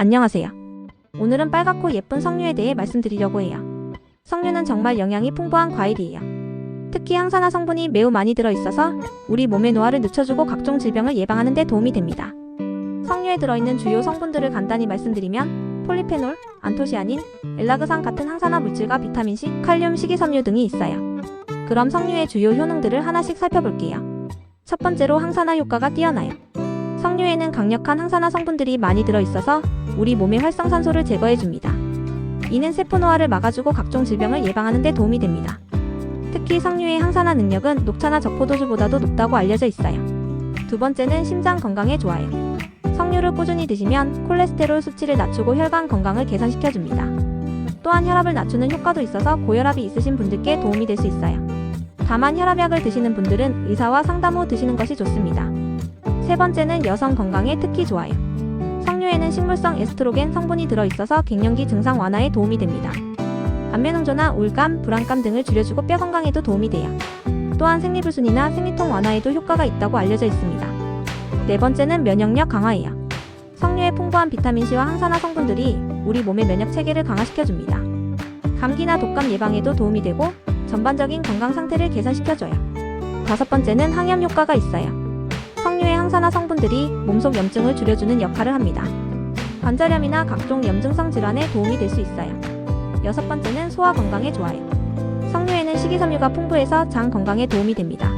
안녕하세요. 오늘은 빨갛고 예쁜 석류에 대해 말씀드리려고 해요. 석류는 정말 영양이 풍부한 과일이에요. 특히 항산화 성분이 매우 많이 들어있어서 우리 몸의 노화를 늦춰주고 각종 질병을 예방하는 데 도움이 됩니다. 석류에 들어있는 주요 성분들을 간단히 말씀드리면 폴리페놀, 안토시아닌, 엘라그산 같은 항산화 물질과 비타민C, 칼륨, 식이섬유 등이 있어요. 그럼 석류의 주요 효능들을 하나씩 살펴볼게요. 첫 번째로 항산화 효과가 뛰어나요. 석류에는 강력한 항산화 성분들이 많이 들어있어서 우리 몸의 활성산소를 제거해줍니다. 이는 세포 노화를 막아주고 각종 질병을 예방하는 데 도움이 됩니다. 특히 석류의 항산화 능력은 녹차나 적포도주보다도 높다고 알려져 있어요. 두 번째는 심장 건강에 좋아요. 석류를 꾸준히 드시면 콜레스테롤 수치를 낮추고 혈관 건강을 개선시켜줍니다. 또한 혈압을 낮추는 효과도 있어서 고혈압이 있으신 분들께 도움이 될 수 있어요. 다만 혈압약을 드시는 분들은 의사와 상담 후 드시는 것이 좋습니다. 세 번째는 여성 건강에 특히 좋아요. 석류에는 식물성 에스트로겐 성분이 들어있어서 갱년기 증상 완화에 도움이 됩니다. 안면홍조나 우울감, 불안감 등을 줄여주고 뼈 건강에도 도움이 돼요. 또한 생리불순이나 생리통 완화에도 효과가 있다고 알려져 있습니다. 네 번째는 면역력 강화예요. 석류의 풍부한 비타민C와 항산화 성분들이 우리 몸의 면역 체계를 강화시켜줍니다. 감기나 독감 예방에도 도움이 되고 전반적인 건강 상태를 개선시켜줘요. 다섯 번째는 항염 효과가 있어요. 석류의 항산화 성분들이 몸속 염증을 줄여주는 역할을 합니다. 관절염이나 각종 염증성 질환에 도움이 될 수 있어요. 여섯 번째는 소화 건강에 좋아요. 석류에는 식이섬유가 풍부해서 장 건강에 도움이 됩니다.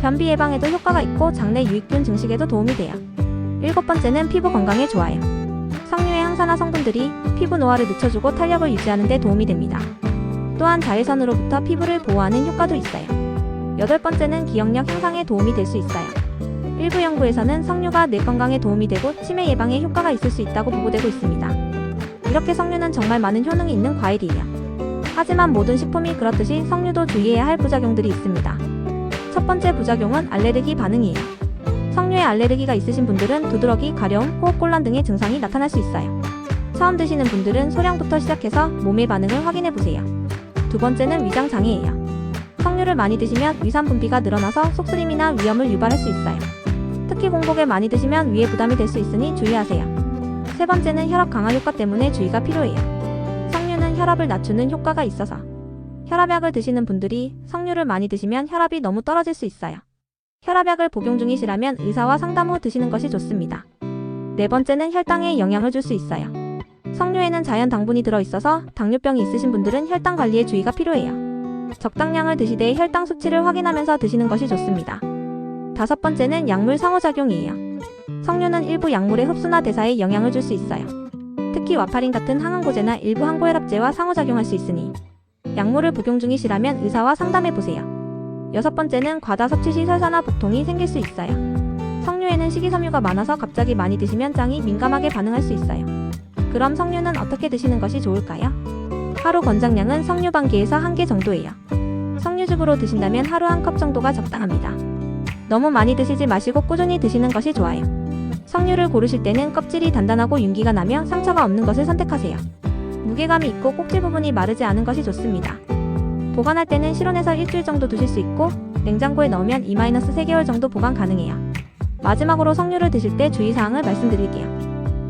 변비 예방에도 효과가 있고 장내 유익균 증식에도 도움이 돼요. 일곱 번째는 피부 건강에 좋아요. 석류의 항산화 성분들이 피부 노화를 늦춰주고 탄력을 유지하는 데 도움이 됩니다. 또한 자외선으로부터 피부를 보호하는 효과도 있어요. 여덟 번째는 기억력 향상에 도움이 될 수 있어요. 일부 연구에서는 석류가 뇌 건강에 도움이 되고 치매 예방에 효과가 있을 수 있다고 보고되고 있습니다. 이렇게 석류는 정말 많은 효능이 있는 과일이에요. 하지만 모든 식품이 그렇듯이 석류도 주의해야 할 부작용들이 있습니다. 첫 번째 부작용은 알레르기 반응이에요. 석류에 알레르기가 있으신 분들은 두드러기, 가려움, 호흡곤란 등의 증상이 나타날 수 있어요. 처음 드시는 분들은 소량부터 시작해서 몸의 반응을 확인해 보세요. 두 번째는 위장 장애예요. 석류를 많이 드시면 위산 분비가 늘어나서 속쓰림이나 위염을 유발할 수 있어요. 특히 공복에 많이 드시면 위에 부담이 될 수 있으니 주의하세요. 세 번째는 혈압 강화 효과 때문에 주의가 필요해요. 석류는 혈압을 낮추는 효과가 있어서 혈압약을 드시는 분들이 석류를 많이 드시면 혈압이 너무 떨어질 수 있어요. 혈압약을 복용 중이시라면 의사와 상담 후 드시는 것이 좋습니다. 네 번째는 혈당에 영향을 줄 수 있어요. 석류에는 자연 당분이 들어있어서 당뇨병이 있으신 분들은 혈당 관리에 주의가 필요해요. 적당량을 드시되 혈당 수치를 확인하면서 드시는 것이 좋습니다. 다섯 번째는 약물 상호작용이에요. 석류는 일부 약물의 흡수나 대사에 영향을 줄 수 있어요. 특히 와파린 같은 항암고제나 일부 항고혈압제와 상호작용할 수 있으니 약물을 복용 중이시라면 의사와 상담해 보세요. 여섯 번째는 과다 섭취 시 설사나 복통이 생길 수 있어요. 석류에는 식이섬유가 많아서 갑자기 많이 드시면 장이 민감하게 반응할 수 있어요. 그럼 석류는 어떻게 드시는 것이 좋을까요? 하루 권장량은 석류 반 개에서 한 개 정도예요. 석류즙으로 드신다면 하루 한 컵 정도가 적당합니다. 너무 많이 드시지 마시고 꾸준히 드시는 것이 좋아요. 석류를 고르실 때는 껍질이 단단하고 윤기가 나며 상처가 없는 것을 선택하세요. 무게감이 있고 꼭지 부분이 마르지 않은 것이 좋습니다. 보관할 때는 실온에서 일주일 정도 두실 수 있고 냉장고에 넣으면 2-3개월 정도 보관 가능해요. 마지막으로 석류를 드실 때 주의사항을 말씀드릴게요.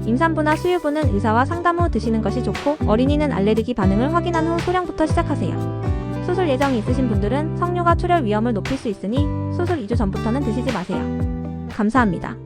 임산부나 수유부는 의사와 상담 후 드시는 것이 좋고 어린이는 알레르기 반응을 확인한 후 소량부터 시작하세요. 수술 예정이 있으신 분들은 석류가 출혈 위험을 높일 수 있으니 수술 2주 전부터는 드시지 마세요. 감사합니다.